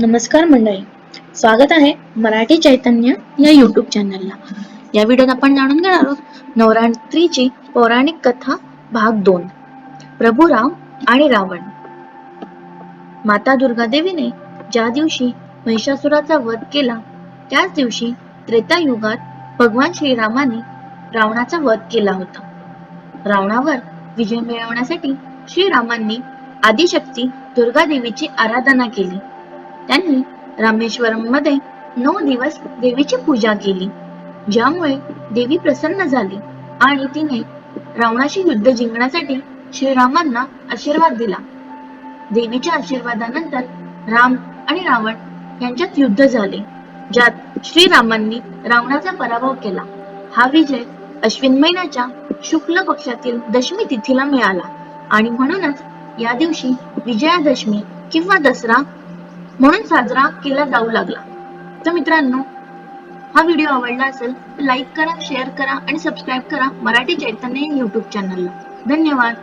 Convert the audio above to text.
नमस्कार मंडळी. स्वागत आहे मराठी चैतन्य या युट्यूब चॅनलला या व्हिडिओत आपण जाणून घेणार आहोत नवरात्रीची पौराणिक कथा भाग दोन. प्रभू राम आणि रावण. माता दुर्गा देवीने ज्या दिवशी महिषासुराचा वध केला त्याच दिवशी त्रेता युगात भगवान श्रीरामाने रावणाचा वध केला होता. रावणावर विजय मिळवण्यासाठी श्रीरामांनी आदिशक्ती दुर्गा देवीची आराधना केली. त्यांनी रामेश्वरममध्ये नऊ दिवस देवीची पूजा केली ज्यामुळे देवी प्रसन्न झाली आणि तिने रावणाशी युद्ध जिंकण्यासाठी श्रीरामांना आशीर्वाद दिला. देवीच्या आशीर्वादानंतर राम आणि रावण यांच्यात युद्ध झाले ज्यात श्रीरामांनी रावणाचा पराभव केला. हा विजय अश्विन महिन्याच्या शुक्ल पक्षातील दशमी तिथीला मिळाला आणि म्हणूनच या दिवशी विजयादशमी किंवा दसरा म्हणून साजरा केला जाऊ लागला. तर मित्रांनो हा व्हिडिओ आवडला असेल तर लाईक करा शेअर करा आणि सबस्क्राईब करा मराठी चैतन्य युट्यूब चॅनलला धन्यवाद.